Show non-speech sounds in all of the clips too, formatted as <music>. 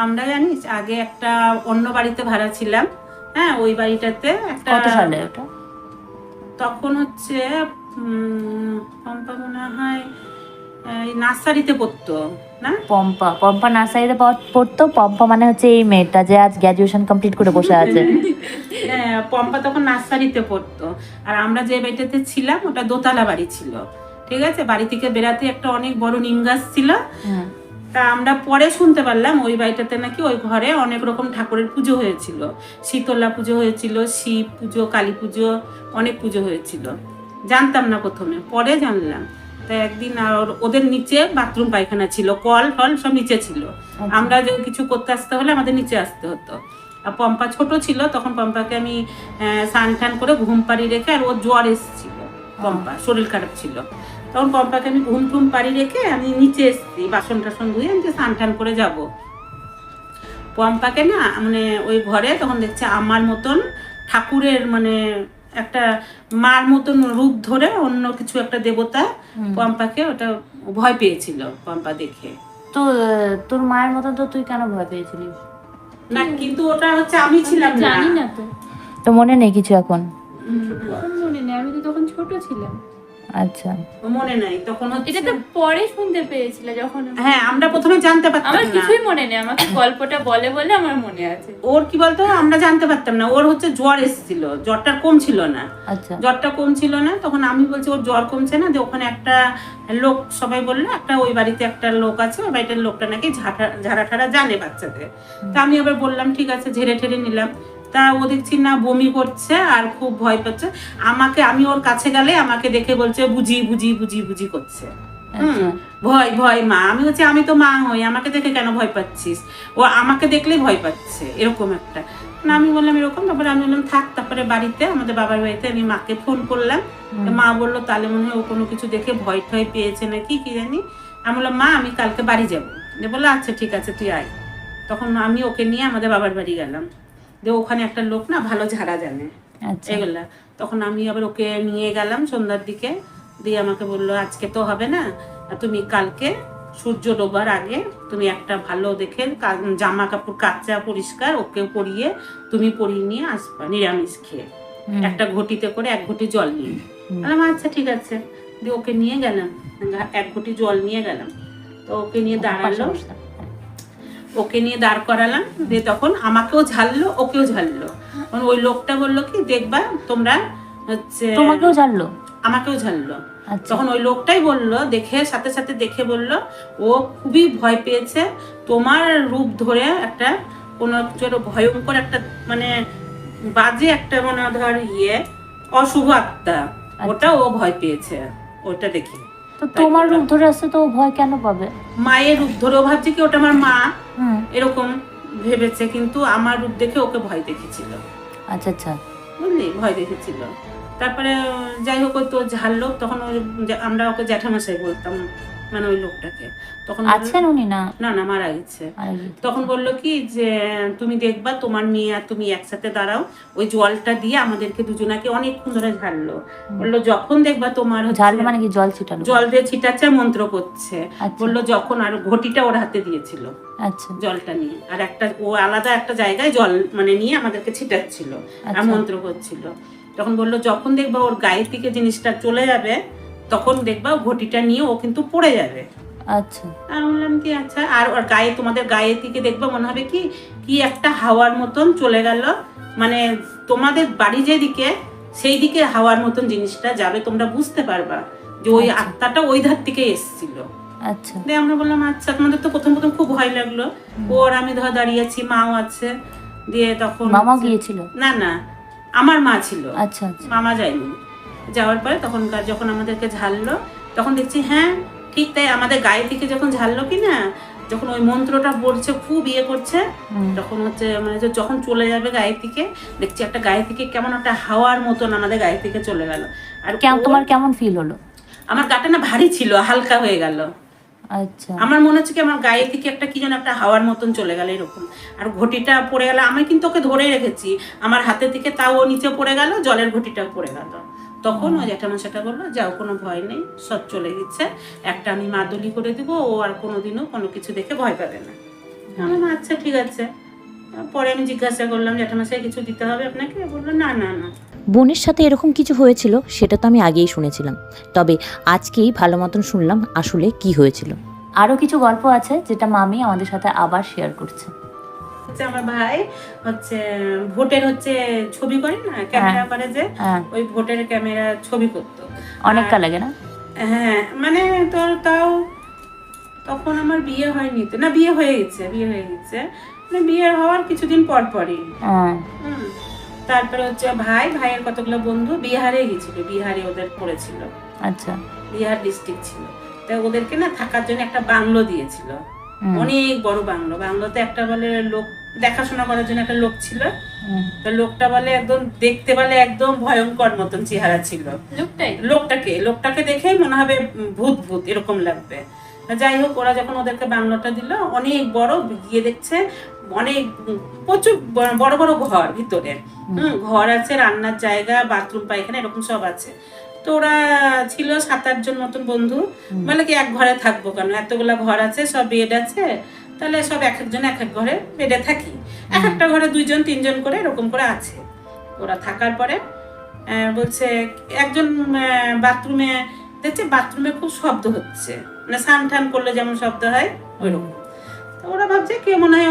আমরা জানিস আগে একটা অন্য বাড়িতে ভাড়া ছিলাম হ্যাঁ ওই বাড়িটাতে একটা কত সালে ওটা? তখন হচ্ছে পম্পা মনে হয় এই নার্সারিতে পড়তো না? পম্পা পম্পা নার্সারিতে পড়- পড়তো পম্পা মানে হচ্ছে এই মেয়েটা যে আজ গ্র্যাজুয়েশন কমপ্লিট করে বসে আছে। <laughs> হ্যাঁ, পম্পা তখন নার্সারিতে পড়তো। আর আমরা যে বাড়িটাতে ছিলাম ওটা দোতলা বাড়ি ছিল। ঠিক আছে? বাড়ি থেকে বেরাতে একটা অনেক বড় নিম গাছ ছিল। তা আমরা পরে শুনতে পারলাম ওই বাড়িটাতে নাকি ওই ঘরে অনেক রকম ঠাকুরের পুজো হয়েছিল। শীতলা পুজো হয়েছিল শিব পুজো কালী পুজো অনেক পুজো হয়েছিল। জানতাম না প্রথমে পরে জানলাম। তা একদিন আর ওদের নিচে বাথরুম পায়খানা ছিল কল ফল সব নিচে ছিল। আমরা যে কিছু করতে আসতে হলে আমাদের নিচে আসতে হতো। আর পম্পা ছোট ছিল তখন পম্পাকে আমি স্নান টান করে ঘুম পাড়ি রেখে আর ওর জ্বর এসেছিল। পম্পা শরীর খারাপ ছিল। তখন পম্পাকে আমি ঘুম টুম পাড়ি রেখে আমি নিচে এসেছি বাসন টাসন ধুয়ে আমি যে স্নান টান করে যাব। পম্পাকে না মানে ওই ঘরে তখন দেখছে আমার মতন ঠাকুরের মানে একটা মার মতন রূপ ধরে অন্য কিছু একটা দেবতা পম্পাকে ওটা ভয় পেয়েছিল পম্পা দেখে। তো তোর মায়ের মতন তো তুই কেন ভয় পেয়েছিলিস না কিন্তু ওটা হচ্ছে আমি ছিলাম জানি না তো। তো মনে নেই কিছু এখন মনে নেই আমি তো তখন ছোট ছিলাম। আচ্ছা। মনে নাই তখন এটা তো পরে শুনতে পেয়েছিল যখন হ্যাঁ আমরা প্রথমে জানতে পারতাম আমার কিছুই মনে নেই আমাকে গল্পটা বলে বলে আমার মনে আছে। ওর কি বলতো আমরা জানতে পারতাম না ওর হচ্ছে জ্বর এসেছিল জ্বরটা কম ছিল না। আচ্ছা। জ্বরটা কম ছিল না তখন আমি বলছি ওর জ্বর কমছে না যে ওখানে একটা লোক সবাই বলল একটা ওই বাড়িতে একটা লোক আছে ওই বাড়িটার লোকটা নাকি ঝাঁটা ঝাড়া ঠাড়া জানে বাচ্চাদের। তা আমি আবার বললাম ঠিক আছে ঝেড়ে ঠেড়ে নিলাম। তা ও দেখছি না বমি করছে আর খুব ভয় পাচ্ছে। আমাকে আমি ওর কাছে গেলে আমাকে দেখে বলছে বুঝি বুঝি বুঝি বুঝি করছে। আচ্ছা। ভয় ভয় মা। আমি হচ্ছে আমি তো মা হই আমাকে দেখে কেন ভয় পাচ্ছিস? ও আমাকে দেখলেই ভয় পাচ্ছে এরকম একটা। না আমি বললাম এরকম তারপরে আমি বললাম থাক তারপরে বাড়িতে আমাদের বাবার বাড়িতে আমি মাকে ফোন করলাম। মা বলল তাহলে মনে হয় ও কোনো কিছু দেখে ভয় ঠয় পেয়েছে নাকি কি জানি? আমি বললাম মা আমি কালকে বাড়ি যাব। বলল আচ্ছা ঠিক আছে তুই আয়। তখন আমি ওকে নিয়ে আমাদের বাবার বাড়ি গেলাম। যে ওখানে একটা লোক না ভালো ঝাড়া জানে। আচ্ছা। এগুলা। তখন আমি আবার ওকে নিয়ে গেলাম সন্ধ্যার দিকে। দিয়ে আমাকে বলল আজকে তো হবে না। তুমি কালকে সূর্য ডোবার আগে তুমি একটা ভালো দেখে জামা কাপড় কাচা পরিষ্কার ওকে পরিয়ে তুমি পরিয়ে নিয়ে আসবা নিরামিষ খেয়ে। একটা ঘটিতে করে এক ঘটি জল নিয়ে। বললাম আচ্ছা ঠিক আছে। দিয়ে ওকে নিয়ে গেলাম। এক ঘটি জল নিয়ে গেলাম। তো ওকে নিয়ে দাঁড়াল। ওকে নিয়ে দাঁড় করালাম দিয়ে তখন আমাকেও ঝাললো ওকেও ঝাললো মানে ওই লোকটা বলল কি দেখবা তোমরা হচ্ছে তোমাকেও জানলো আমাকেও ঝাললো আচ্ছা। তখন ওই লোকটাই বলল দেখে সাথে সাথে দেখে বলল ও খুবই ভয় পেয়েছে। তোমার রূপ ধরে একটা কোনো কিছু ভয়ঙ্কর একটা মানে বাজে একটা মানে ধর ইয়ে অশুভ আত্মা ওটা ও ভয় পেয়েছে। ওটা দেখে। তো তোমার রূপ ধরে আছে তো ভয় কেন পাবে? মায়ের রূপ ধরে ও ভাবছে কি ওটা আমার মা। এরকম ভেবেছে কিন্তু আমার রূপ দেখে ওকে ভয় দেখেছিল আচ্ছা আচ্ছা। বুঝলি? ভয় দেখেছিল তারপরে যাই হোক তো ঝাড়লো তখন ওই আমরা ওকে জ্যাঠামশাই বলতাম। মানে ওই লোকটাকে। তখন আছেন উনি না? না না মারা গেছে। তখন বলল কি যে তুমি দেখবা তোমার মেয়ে আর তুমি একসাথে দাঁড়াও ওই জলটা দিয়ে আমাদেরকে দুজনাকে অনেকক্ষণ ধরে ঝাড়লো। বলল যখন দেখবা তোমার ঝাল মানে কি জল ছিটানো জল দিয়ে ছিটাচ্ছে মন্ত্র করছে আচ্ছা। বলল যখন আর ঘটিটা ওর হাতে দিয়েছিল আচ্ছা। জলটা নিয়ে। আর একটা ও আলাদা একটা জায়গায় জল মানে নিয়ে আমাদেরকে ছিটাচ্ছিল আর আচ্ছা। মন্ত্র করছিল তখন বলল যখন দেখবা ওর গায়ের দিকে জিনিসটা চলে যাবে তখন দেখবা ঘটিটা নিয়ে ও কিন্তু পড়ে যাবে। আচ্ছা। আমি বললাম কি আচ্ছা আর ওর গায়ে তোমাদের গায়ের দিকে দেখবা মনে হবে কি কি একটা হাওয়ার মতন চলে গেল। মানে তোমাদের বাড়ি যেদিকে সেই দিকে হাওয়ার মতন জিনিসটা যাবে তোমরা বুঝতে পারবা যে ওই আচ্ছা। আত্মাটা ওই ধার থেকে এসছিল। আচ্ছা। দিয়ে আমরা বললাম আচ্ছা তোমাদের তো প্রথম প্রথম খুব ভয় লাগল। ওর আমি ধর দাঁড়িয়েছি মাও আছে। দিয়ে তখন মামা গিয়েছিল? না না আমার মা ছিল। আচ্ছা আচ্ছা। মামা যায়নি। যাওয়ার পরে তখন যখন আমাদেরকে ঝাললো তখন দেখছি হ্যাঁ ঠিক তাই আমাদের গায়ে থেকে যখন ঝাললো কি না যখন ওই মন্ত্রটা পড়ছে খুব ইয়ে করছে তখন হচ্ছে মানে যখন চলে যাবে গায়ে থেকে দেখছি একটা গায়ে থেকে কেমন একটা হাওয়ার মতন আমাদের গায়ে থেকে চলে গেল। আর কেমন তোমার কেমন ফিল হলো? আমার গাটা না ভারী ছিল হালকা হয়ে গেল। আচ্ছা। আমার মনে হচ্ছে কি আমার গায়ে থেকে একটা কি যেন একটা হাওয়ার মতন চলে গেল এরকম। আর ঘটিটা পড়ে গেল আমি কিন্তু ওকে ধরে রেখেছি আমার হাতে থেকে তাও নিচে পড়ে গেল জলের ঘটিটাও পড়ে গেল। তখন ওই জ্যাঠামশাটা বলল যাও কোনো ভয় নেই সব চলে গেছে। একটা আমি মাদুলি করে দিব ও আর কোনোদিনও কোনো কিছু দেখে ভয় পাবে না। আমি বললাম, আচ্ছা ঠিক আছে। পরে আমি জিজ্ঞাসা করলাম জ্যাঠামশাই কিছু দিতে হবে আপনাকে? বলল না না না। বোনের সাথে এরকম কিছু হয়েছিল সেটা তো আমি আগেই শুনেছিলাম। তবে আজকেই ভালো মতন শুনলাম আসলে কি হয়েছিল। আরও কিছু গল্প আছে যেটা মামি আমাদের সাথে আবার শেয়ার করছে। হচ্ছে আমার ভাই হচ্ছে ভোটের হচ্ছে ছবি করে না ক্যামেরা করে যে হ্যাঁ। ওই ভোটের ক্যামেরা ছবি করতো। অনেকটা লাগে না? হ্যাঁ মানে তোর তাও তখন আমার বিয়ে হয়নি তো। না বিয়ে হয়ে গেছে বিয়ে হয়ে গেছে। মানে বিয়ে হওয়ার কিছুদিন পর পরই। হ্যাঁ। তারপরে হচ্ছে ভাই ভাইয়ের কতগুলো বন্ধু বিহারে গেছিল বিহারে ওদের পড়েছিল। আচ্ছা। বিহার ডিস্ট্রিক্ট ছিল। তা ওদেরকে না থাকার জন্য একটা বাংলো দিয়েছিল। অনেক বড় বাংলো। বাংলোতে একটা বলে লোক দেখাশোনা করার জন্য একটা লোক ছিল। তো লোকটা বলে একদম দেখতে বলে একদম ভয়ঙ্কর মতন চেহারা ছিল। লোকটাই? লোকটাকে লোকটাকে দেখেই মনে হবে ভূত ভূত এরকম লাগবে। যাই হোক ওরা যখন ওদেরকে বাংলোটা দিল অনেক বড় গিয়ে দেখছে অনেক প্রচুর বড় বড় ঘর ভিতরে। হুম ঘর আছে রান্নার জায়গা বাথরুম পায়খানা এরকম সব আছে। তো ওরা ছিল সাত আটজন মতন বন্ধু। বলে কি এক ঘরে থাকব কেন? এতগুলা ঘর আছে সব বেড আছে। তাহলে সব এক একজন এক এক ঘরে বেডে থাকি। এক একটা ঘরে দুইজন তিনজন করে এরকম করে আছে। ওরা থাকার পরে বলছে একজন বাথরুমে দেখছে বাথরুমে খুব শব্দ হচ্ছে। মানে স্নান টান করলে যেমন শব্দ হয় ওইরকম। তো ওরা ভাবছে কেউ মনে হয়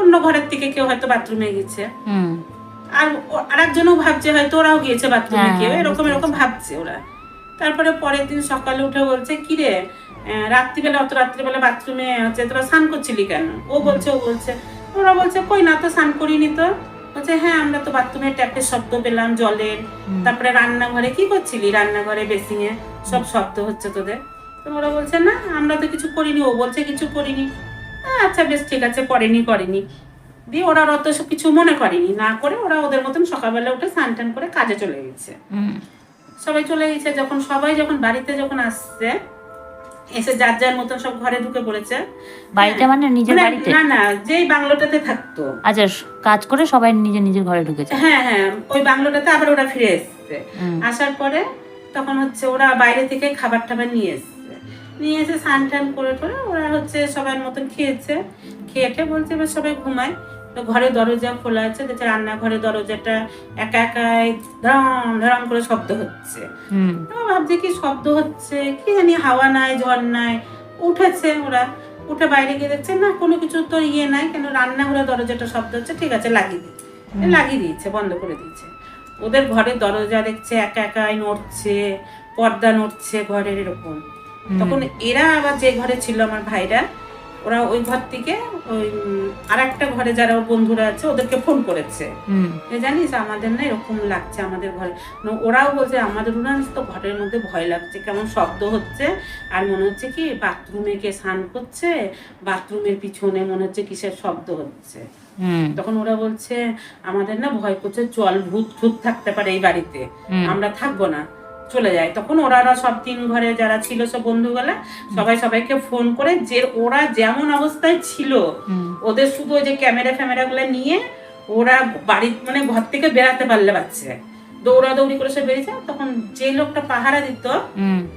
অন্য ঘরের থেকে কেউ হয়তো বাথরুমে গেছে। হুম। আর আরেকজনও ভাবছে হয়তো ওরাও গিয়েছে বাথরুমে হ্যাঁ, কেউ এরকম এরকম ভাবছে ওরা। তারপরে পরের দিন সকালে উঠে বলছে কি রে রাত্রিবেলা অত রাত্রিবেলা বাথরুমে হচ্ছে তোরা স্নান করছিলি কেন? ও বলছে ও বলছে ওরা বলছে কই না তো স্নান করিনি তো। বলছে হ্যাঁ আমরা তো বাথরুমের ট্যাপের শব্দ পেলাম জলের। তারপরে রান্নাঘরে কি করছিলি? রান্নাঘরে বেসিংয়ে সব শব্দ হচ্ছে তোদের। তো ওরা বলছে না আমরা তো কিছু করিনি। ও বলছে কিছু করিনি। "আহ, আচ্ছা বেশ ঠিক আছে করেনি করেনি। দিয়ে ওরা অত কিছু মনে করেনি। না করে ওরা ওদের মতন সকালবেলা উঠে স্নান টান করে কাজে চলে গেছে। সবাই চলে গেছে যখন সবাই যখন বাড়িতে যখন আসছে এসে যার যার মতন সব ঘরে ঢুকে পড়েছে বাড়িটা মানে নিজের মানে বাড়িতে? না না যেই বাংলোটাতে থাকতো। আচ্ছা কাজ করে সবাই নিজের নিজের ঘরে ঢুকেছে হ্যাঁ হ্যাঁ ওই বাংলোটাতে আবার ওরা ফিরে এসছে। আসার পরে তখন হচ্ছে ওরা বাইরে থেকে খাবার টাবার নিয়ে এসছে। নিয়ে এসে স্নান টান করে টোরে ওরা হচ্ছে সবার মতন খেয়েছে। খেয়েটে বলছে এবার সবাই ঘুমায়। তো ঘরের দরজা খোলা আছে দেখছে রান্নাঘরের দরজাটা একা একাই ধরাম ধরাম করে শব্দ হচ্ছে। তো ভাবছে কি শব্দ হচ্ছে? কি জানি হাওয়া নাই ঝড় নাই উঠেছে ওরা। উঠে বাইরে গিয়ে দেখছে না কোনো কিছু তো ইয়ে নাই কেন রান্নাঘরের দরজাটা শব্দ হচ্ছে ঠিক আছে লাগিয়ে দিই লাগিয়ে দিয়েছে বন্ধ করে দিয়েছে। ওদের ঘরের দরজা দেখছে একা একাই নড়ছে পর্দা নড়ছে ঘরের এরকম। তখন এরা আবার যে ঘরে ছিল আমার ভাইরা ওরা ওই ঘর থেকে ওই আর একটা ঘরে যারা বন্ধুরা আছে ওদেরকে ফোন করেছে। যে জানিস আমাদের না এরকম লাগছে আমাদের ঘরে। ওরাও বলছে আমাদের জানিস তো ঘরের মধ্যে ভয় লাগছে কেমন শব্দ হচ্ছে। আর মনে হচ্ছে কি বাথরুমে কে স্নান করছে বাথরুমের পিছনে মনে হচ্ছে কিসের শব্দ হচ্ছে। তখন ওরা বলছে আমাদের না ভয় করছে চল ভূত ভূত থাকতে পারে এই বাড়িতে। আমরা থাকব না। চলে যায়। তখন ওরা সব তিন ঘরে যারা ছিল সব বন্ধুগুলা সবাই সবাইকে ফোন করে যে ওরা যেমন অবস্থায় ছিল ওদের শুধু ওই যে ক্যামেরা ফ্যামেরা গুলো নিয়ে ওরা বাড়ি মানে ঘর থেকে বেরাতে পারলে পারছে দৌড়াদৌড়ি করে সে বেরিয়েছে তখন যে লোকটা পাহারা দিত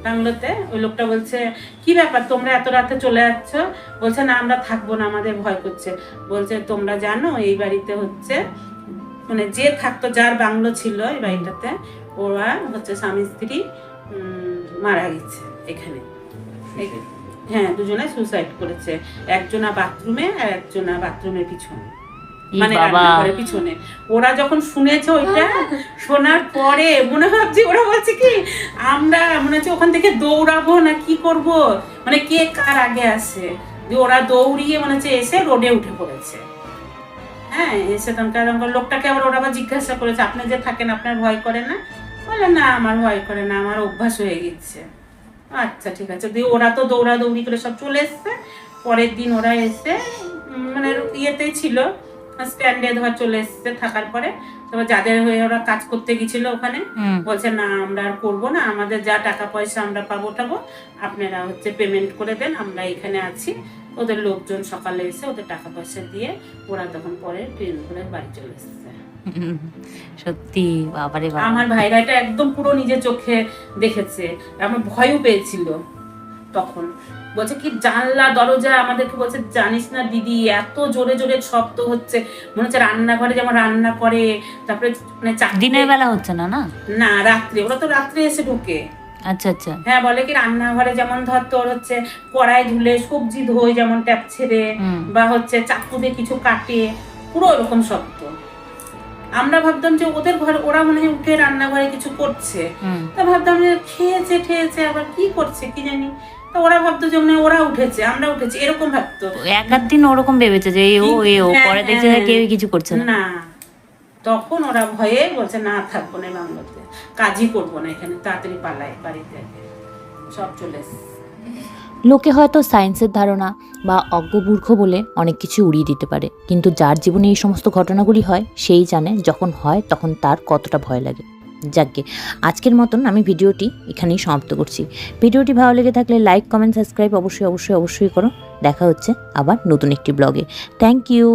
বাংলোতে ওই লোকটা বলছে কি ব্যাপার তোমরা এত রাতে চলে যাচ্ছ? বলছে না আমরা থাকব না আমাদের ভয় করছে। বলছে তোমরা জানো এই বাড়িতে হচ্ছে মানে যে থাকতো যার বাংলো ছিল এই বাড়িটাতে ওরা হচ্ছে স্বামী স্ত্রী মারা গেছে এখানে। হ্যাঁ দুজনে সুসাইড করেছে। একজনা বাথরুমে আর একজনা বাথরুমের পিছনে। মানে রান্নাঘরের পিছনে। ওরা যখন শুনেছে ওইটা শোনার পরে মনে ভাবছি ওরা বলছে কি আমরা মনে হচ্ছে ওখান থেকে দৌড়াবো না কি করব? মানে কে কার আগে আসে? দিয়ে ওরা দৌড়িয়ে মনে হচ্ছে এসে রোডে উঠে পড়েছে। হ্যাঁ এসে তখনকার লোকটাকে আবার ওরা আবার জিজ্ঞাসা করেছে আপনি যে থাকেন আপনার ভয় করে না? বলে না আমার ভয় করে না আমার অভ্যাস হয়ে গেছে। আচ্ছা ঠিক আছে। দিয়ে ওরা তো দৌড়াদৌড়ি করে সব চলে এসছে। পরের দিন ওরা এসে মানে ইয়েতেই ছিল স্ট্যান্ডে ধর চলে এসছে থাকার পরে। তারপর যাদের হয়ে ওরা কাজ করতে গেছিল ওখানে বলছে না আমরা আর করব না। আমাদের যা টাকা পয়সা আমরা পাবো টাবো আপনারা হচ্ছে পেমেন্ট করে দেন আমরা এখানে আছি। ওদের লোকজন সকালে এসে ওদের টাকা পয়সা দিয়ে ওরা তখন পরে ট্রেন করে বাড়ি চলে এসছে। সত্যি বাবারে বাবা। আমার ভাইরা এটা একদম পুরো নিজের চোখে দেখেছে। আমার ভয়ও পেয়েছিল তখন। বলছে কি জানলা দরজা আমাদেরকে বলছে জানিস না দিদি এত জোরে জোরে শব্দ হচ্ছে। মনে হচ্ছে রান্নাঘরে যেমন রান্না করে তারপরে মানে দিনের বেলা হচ্ছে না না? না রাত্রে। ওরা তো রাত্রে এসে ঢুকে। আচ্ছা আচ্ছা। হ্যাঁ বলে কি রান্নাঘরে যেমন ধর তোর হচ্ছে কড়াই ধুলে সবজি ধোয় যেমন ট্যাপ ছেড়ে বা হচ্ছে চাকু দিয়ে কিছু কাটে পুরো ওরকম শব্দ। আমরা ভাবতাম যে ওদের ঘরে ওরা মনে হয় উঠে রান্নাঘরে কিছু করছে। হুম। তা ভাবতাম যে খেয়েছে ঠেয়েছে আবার কি করছে কি জানি। তা ওরা ভাবতো যে মানে ওরা উঠেছে আমরা উঠেছি এরকম ভাবতো। এক আধ দিন ওরকম ভেবেছে যে ও এ ও হ্যাঁ, পরে দেখছে যে হ্যাঁ। কেউই কিছু করছে না। না। তখন ওরা ভয়ে বলছে না থাকব না বাংলাতে কাজই করব না এখানে তাড়াতাড়ি পালাই বাড়িতে সব চলে এসছে। লোকে হয়তো সায়েন্সের ধারণা বা অজ্ঞমূর্খ বলে অনেক কিছু উড়িয়ে দিতে পারে। কিন্তু যার জীবনে এই সমস্ত ঘটনাগুলি হয়, সেই জানে যখন হয় তখন তার কতটা ভয় লাগে। যাকে আজকের মতন আমি ভিডিওটি এখানেই সমাপ্ত করছি। ভিডিওটি ভালো লেগে থাকলে লাইক কমেন্ট সাবস্ক্রাইব অবশ্যই অবশ্যই অবশ্যই করো। দেখা হচ্ছে আবার নতুন একটি ব্লগে থ্যাংক ইউ